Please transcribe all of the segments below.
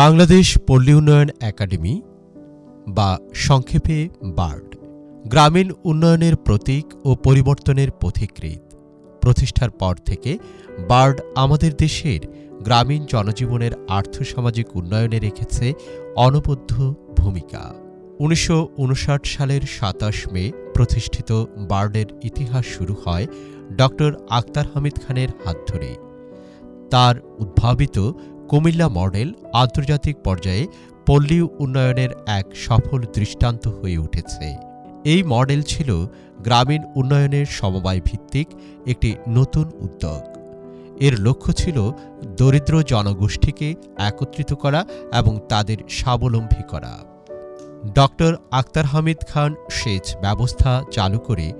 বাংলাদেশ পল্লী উন্নয়ন একাডেমি বা সংক্ষেপে বার্ড, গ্রামীণ উন্নয়নের প্রতীক ও পরিবর্তনের পথিকৃৎ। প্রতিষ্ঠার পর থেকে বার্ড আমাদের দেশের গ্রামীণ জনজীবনের আর্থসামাজিক উন্নয়নে রেখেছে অনবদ্য ভূমিকা। উনিশশো উনষাট সালের সাতাশ মে প্রতিষ্ঠিত বার্ডের ইতিহাস শুরু হয় ডক্টর আক্তার হামিদ খানের হাত ধরে তার উদ্ভাবিত কুমিল্লা মডেল আন্তর্জাতিক পর্যায়ে পল্লী উন্নয়নের এক সফল দৃষ্টান্ত হয়ে উঠেছে। এই মডেল ছিল গ্রামীণ উন্নয়নের সমবায় ভিত্তিক একটি নতুন উদ্যোগ। এর লক্ষ্য ছিল দরিদ্র জনগোষ্ঠীকে একত্রিত করা এবং তাদের স্বাবলম্বী করা। ডক্টর আক্তার হামিদ খান সেচ ব্যবস্থা চালু করে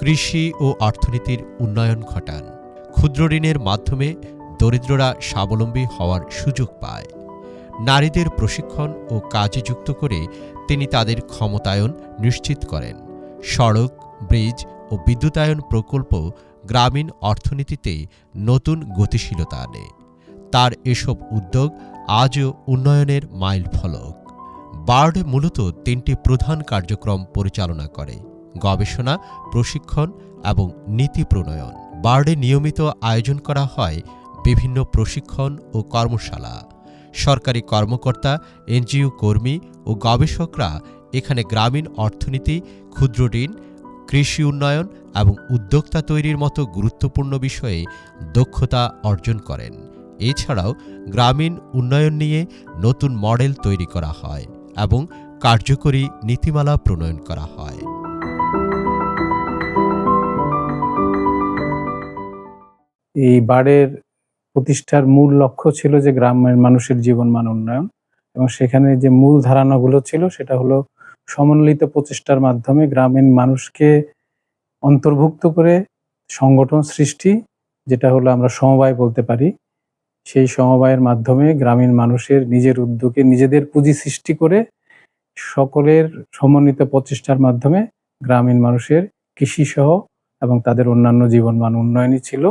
কৃষি ও অর্থনীতির উন্নয়ন ঘটান। ক্ষুদ্র ঋণের মাধ্যমে দরিদ্ররা স্বাবলম্বী হওয়ার সুযোগ পায়। নারীদের প্রশিক্ষণ ও কাজে যুক্ত করে তিনি তাদের ক্ষমতায়ন নিশ্চিত করেন। সড়ক, ব্রিজ ও বিদ্যুতায়ন প্রকল্প গ্রামীণ অর্থনীতিতে নতুন গতিশীলতা আনে। তার এসব উদ্যোগ আজও উন্নয়নের মাইল ফলক। বার্ড মূলত তিনটি প্রধান কার্যক্রম পরিচালনা করে, গবেষণা, প্রশিক্ষণ এবং নীতি প্রণয়ন। বার্ডে নিয়মিত আয়োজন করা হয় বিভিন্ন প্রশিক্ষণ ও কর্মশালা। সরকারি কর্মকর্তা, এনজিও কর্মী ও গবেষকরা এখানে গ্রামীণ অর্থনীতি, ক্ষুদ্র ঋণ, কৃষি উন্নয়ন এবং উদ্যোক্তা তৈরির মতো গুরুত্বপূর্ণ বিষয়ে দক্ষতা অর্জন করেন। এছাড়াও গ্রামীণ উন্নয়ন নিয়ে নতুন মডেল তৈরি করা হয় এবং কার্যকরী নীতিমালা প্রণয়ন করা হয়। এই বাড়ের প্রতিষ্ঠার মূল লক্ষ্য ছিল যে গ্রামের মানুষের জীবনমান উন্নয়ন এবং সেখানে যে মূল ধারণাগুলো ছিল সেটা হলো সমন্বিত প্রচেষ্টার মাধ্যমে গ্রামীণ মানুষকে অন্তর্ভুক্ত করে সংগঠন সৃষ্টি, যেটা হলো আমরা সমবায় বলতে পারি। সেই সমবায়ের মাধ্যমে গ্রামীণ মানুষের নিজের উদ্যোগে নিজেদের পুঁজি সৃষ্টি করে সকলের সমন্বিত প্রচেষ্টার মাধ্যমে গ্রামীণ মানুষের কৃষিসহ এবং তাদের অন্যান্য জীবনমান উন্নয়নই ছিল।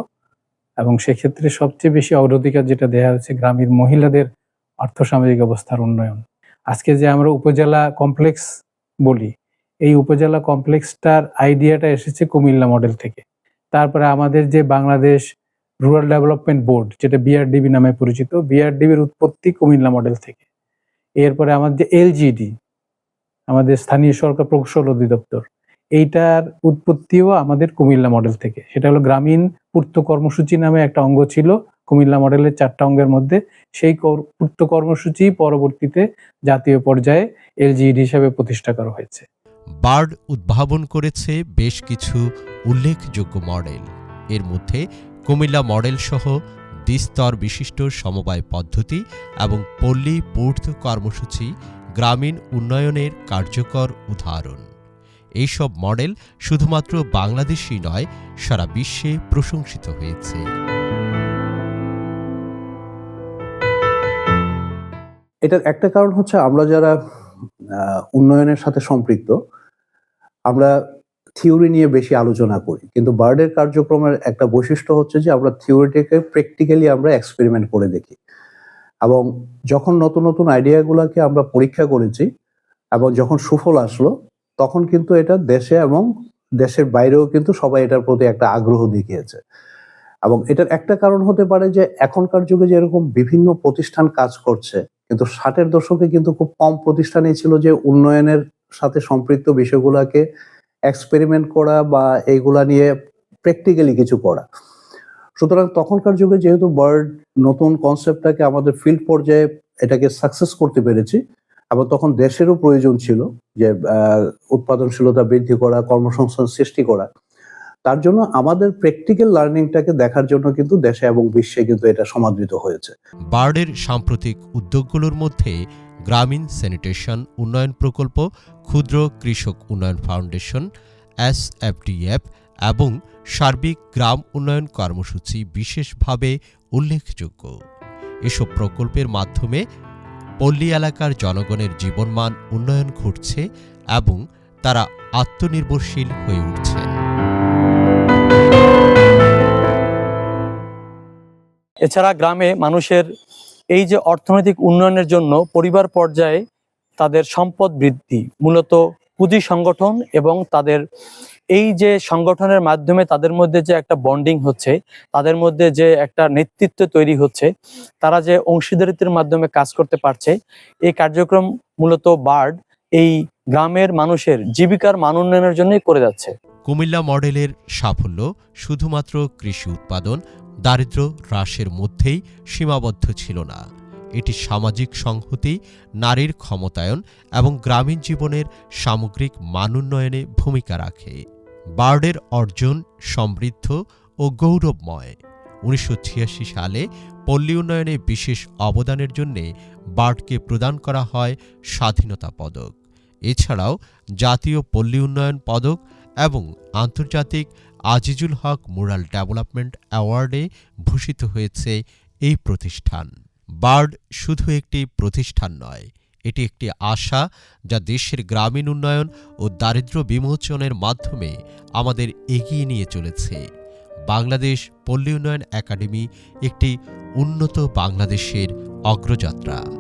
এবং সেক্ষেত্রে সবচেয়ে বেশি অগ্রাধিকার যেটা দেওয়া হচ্ছে গ্রামীণ মহিলাদের আর্থসামাজিক অবস্থার উন্নয়ন। আজকে যে আমরা উপজেলা কমপ্লেক্স বলি, এই উপজেলা কমপ্লেক্সটার আইডিয়াটা এসেছে কুমিল্লা মডেল থেকে। তারপরে আমাদের যে বাংলাদেশ রুরাল ডেভেলপমেন্ট বোর্ড, যেটা বিআরডিবি নামে পরিচিত বিআরডিবির উৎপত্তি কুমিল্লা মডেল থেকে। এরপরে আমাদের যে এলজিডি আমাদের স্থানীয় সরকার প্রকৌশল অধিদপ্তর এইটার উৎপত্তিও আমাদের কুমিল্লা মডেল থেকে। সেটা হলো গ্রামীণ পূর্ত কর্মসূচি নামে একটা অঙ্গ ছিল, কুমিল্লা মডেলের চারটা অঙ্গের মধ্যে। সেই পূর্ত কর্মসূচি পরবর্তীতে জাতীয় পর্যায়ে এলজিইডি হিসাবে প্রতিষ্ঠা করা হয়েছে। বার্ড উদ্ভাবন করেছে বেশ কিছু উল্লেখযোগ্য মডেল এর মধ্যে কুমিল্লা মডেল সহ দ্বিস্তর বিশিষ্ট সমবায় পদ্ধতি এবং পল্লী পূর্ত কর্মসূচি গ্রামীণ উন্নয়নের কার্যকর উদাহরণ। এইসব মডেল শুধুমাত্র বাংলাদেশই নয়, সারা বিশ্বে প্রশংসিত হয়েছে। এটার একটা কারণ হচ্ছে আমরা যারা উন্নয়নের সাথে সম্পৃক্ত, আমরা থিওরি নিয়ে বেশি আলোচনা করি। কিন্তু বার্ডের কার্যক্রমের একটা বৈশিষ্ট্য হচ্ছে যে আমরা থিওরিটিকে প্র্যাকটিক্যালি আমরা এক্সপেরিমেন্ট করে দেখি। এবং যখন নতুন নতুন আইডিয়াগুলোকে আমরা পরীক্ষা করেছি এবং যখন সুফল আসলো তখন কিন্তু এটা দেশে এবং দেশের বাইরেও কিন্তু সবাই এটার প্রতি একটা আগ্রহ দেখিয়েছে। এবং এটার একটা কারণ হতে পারে যে এখনকার যুগে যেরকম বিভিন্ন প্রতিষ্ঠান কাজ করছে, কিন্তু ষাটের দশকে কিন্তু খুব কম প্রতিষ্ঠানই ছিল যে উন্নয়নের সাথে সম্পৃক্ত বিষয়গুলোকে এক্সপেরিমেন্ট করা বা এইগুলা নিয়ে প্র্যাকটিক্যালি কিছু করা। সুতরাং তখনকার যুগে যেহেতু বার্ড নতুন কনসেপ্টটাকে আমাদের ফিল্ড পর্যায়ে এটাকে সাকসেস করতে পেরেছি এবং তখন দেশেরও প্রয়োজন ছিল যে উৎপাদনশীলতা বৃদ্ধি করা, কর্মসংস্থান সৃষ্টি করা। তার জন্য আমাদের প্র্যাকটিক্যাল লার্নিংটাকে দেখার জন্য কিন্তু দেশে এবং বিশ্বে কিন্তু এটা সমাদৃত হয়েছে। বার্ডের সাম্প্রতিক উদ্যোগগুলোর মধ্যে গ্রামীণ স্যানিটেশন উন্নয়ন প্রকল্প, ক্ষুদ্র কৃষক উন্নয়ন ফাউন্ডেশন এসএফডিএফ এবং সার্বিক গ্রাম উন্নয়ন কর্মসূচি বিশেষভাবে উল্লেখযোগ্য। এসব প্রকল্পের মাধ্যমে পল্লী এলাকার জনগণের জীবনমান উন্নয়ন ঘটছে এবং তারা আত্মনির্ভরশীল হয়ে উঠছেন। এছাড়া গ্রামে মানুষের এই যে অর্থনৈতিক উন্নয়নের জন্য পরিবার পর্যায়ে তাদের সম্পদ বৃদ্ধি, মূলত পুঁজি সংগঠন এবং তাদের এই যে সংগঠনের মাধ্যমে তাদের মধ্যে যে একটা বন্ডিং হচ্ছে, তাদের মধ্যে যে একটা নেতৃত্ব তৈরি হচ্ছে, তারা যে অংশীদারিত্বের মাধ্যমে কাজ করতে পারছে, এই কার্যক্রম মূলত বার্ড এই গ্রামের মানুষের জীবিকার মান উন্নয়নের জন্যই করে যাচ্ছে। কুমিল্লা মডেলের সাফল্য শুধুমাত্র কৃষি উৎপাদন দারিদ্র্য হ্রাসের মধ্যেই সীমাবদ্ধ ছিল না। এটি সামাজিক সংহতি, নারীর ক্ষমতায়ন এবং গ্রামীণ জীবনের সামগ্রিক মান উন্নয়নে ভূমিকা রাখে। বার্ডের অর্জন সমৃদ্ধ ও গৌরবময়। উনিশশো ছিয়াশি সালে পল্লী উন্নয়নে বিশেষ অবদানের জন্যে বার্ডকে প্রদান করা হয় স্বাধীনতা পদক। এছাড়াও জাতীয় পল্লী উন্নয়ন পদক এবং আন্তর্জাতিক আজিজুল হক মোরাল ডেভেলপমেন্ট অ্যাওয়ার্ডে ভূষিত হয়েছে এই প্রতিষ্ঠান। বার্ড শুধু একটি প্রতিষ্ঠান নয় এটি একটি আশা যা দেশের গ্রামীণ উন্নয়ন ও দারিদ্র বিমোচনের মাধ্যমে আমাদের এগিয়ে নিয়ে চলেছে। বাংলাদেশ পল্লী উন্নয়ন একাডেমি একটি উন্নত বাংলাদেশের অগ্রযাত্রা।